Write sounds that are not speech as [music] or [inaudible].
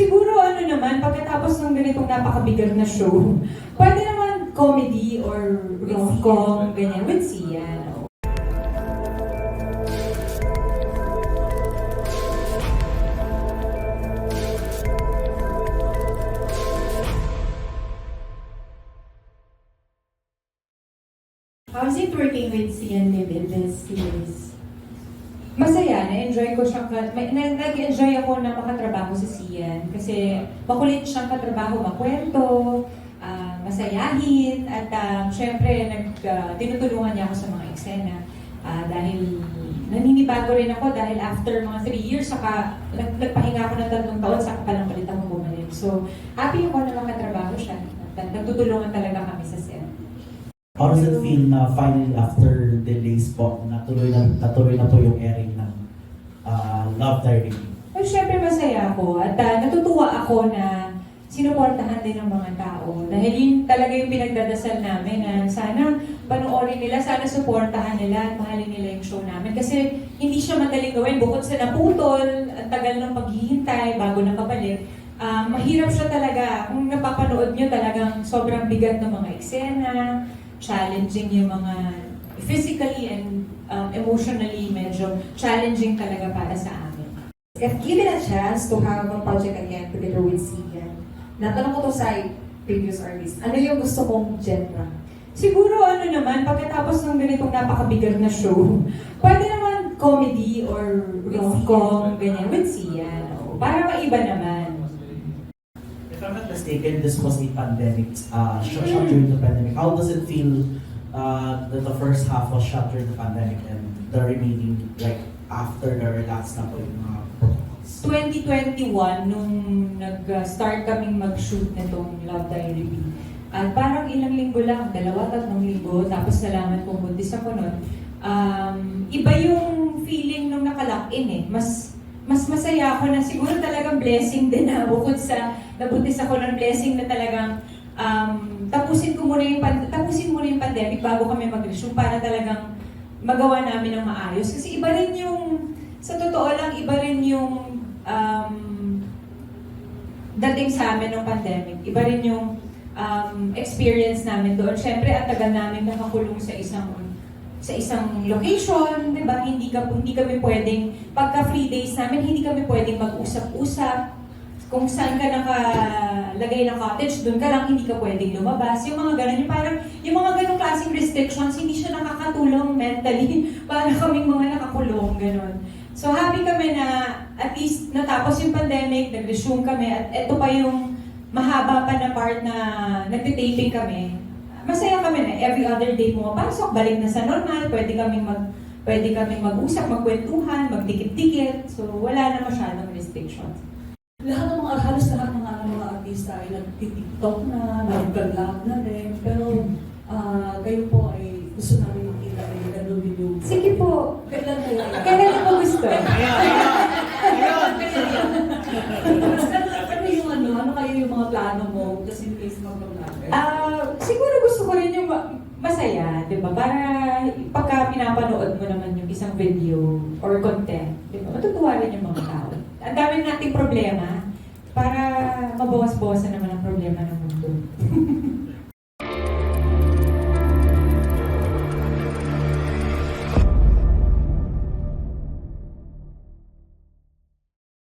Siguro ano naman, pagkatapos ng ganitong napakabigat na show, pwede naman comedy or rom-com, ganyan, with Sian. How's it working with Sian in this series? Masaya, na-enjoy ko siyang, nag-enjoy ako na makatrabaho sa Sian kasi makulit siyang katrabaho, makwento, ah, masayahin, at ah, syempre, nag, ah, tinutulungan niya ako sa mga eksena Ah, dahil naninibago rin ako dahil after mga three years, saka nag, nagpahinga ako ng tatlong taon, saka palang palit ako bumalik. So, happy ako na makatrabaho siya. Nagtutulungan talaga kami sa set. How does it feel na finally after delays po, natuloy na, natuloy na po yung airing ng ah, Love Diary? Well, syempre masaya ako at ah, natutuwa ako na sinuportahan din ng mga tao. Dahil yun talaga yung pinagdadasal namin na sana panoorin nila, sana suportahan nila at mahalin nila yung show namin. Kasi hindi siya madaling gawin bukod sa naputol, ang tagal ng paghihintay bago nakabalik. Ah, mahirap siya talaga. Kung napapanood nyo talagang sobrang bigat ng mga eksena, challenging yung mga physically and um, emotionally medyo challenging talaga para sa amin. If given a chance to have a project again together with Sian, natanong ko to sa previous artists, ano yung gusto mong genre? Siguro ano naman, pagkatapos ng ganitong napakabigat na show, [laughs] pwede naman comedy or rom-com, ganyan, with Sian. oo. Para maiba naman. If I'm not mistaken, this was a pandemic, uh, shot, shot during the pandemic. How does it feel uh, that the first half was shot during the pandemic and the remaining, like, after the relax na po yung mga protocols? 2021, nung nag-start kaming mag-shoot nitong Love Diary. At parang ilang linggo lang, dalawa, tatlong linggo, tapos nalaman kong buntis ako nun. Um, iba yung feeling nung nakalock in eh. Mas mas masaya ako na siguro talagang blessing din na bukod sa nabuntis ako ng blessing na talagang um, tapusin ko muna yung tapusin muna yung pandemic bago kami mag-resume para talagang magawa namin ng maayos. Kasi iba rin yung, sa totoo lang, iba rin yung um, dating sa amin ng pandemic. Iba rin yung um, experience namin doon. Siyempre, ang tagal namin nakakulong sa isang sa isang location, di ba? Hindi, ka, hindi kami pwedeng, pagka free days namin, hindi kami pwedeng mag-usap-usap. Kung saan ka nakalagay na cottage, doon ka lang, hindi ka pwedeng lumabas. Yung mga ganun, parang, yung mga ganung klaseng restrictions, hindi siya nakakatulong mentally [laughs] para kaming mga nakakulong, ganun. So happy kami na at least natapos yung pandemic, nag-resume kami, at ito pa yung mahaba pa na part na nagtitaping kami. Masaya kami na every other day pumapasok, balik na sa normal, pwede kaming mag pwede kaming mag-usap, magkwentuhan, magdikit-dikit. So wala na masyadong restrictions. Lahat ng mga, halos lahat ng mga, mga artista ay nag-tiktok na, nag-vlog na rin. Pero ah, kayo po ay gusto namin makita kayo ganun din yung... Sige po, Kailan kayo? kailan po gusto? ano yung ano, ano kayo yung mga plano mo just in case mag-vlog? Ah, siguro gusto ko rin yung ma- masaya, di ba? Para pagka pinapanood mo naman yung isang video or content, di ba? Matutuwa rin yung mga tao. Ang dami nating problema para mabawas-bawasan naman ang problema ng mundo. [laughs]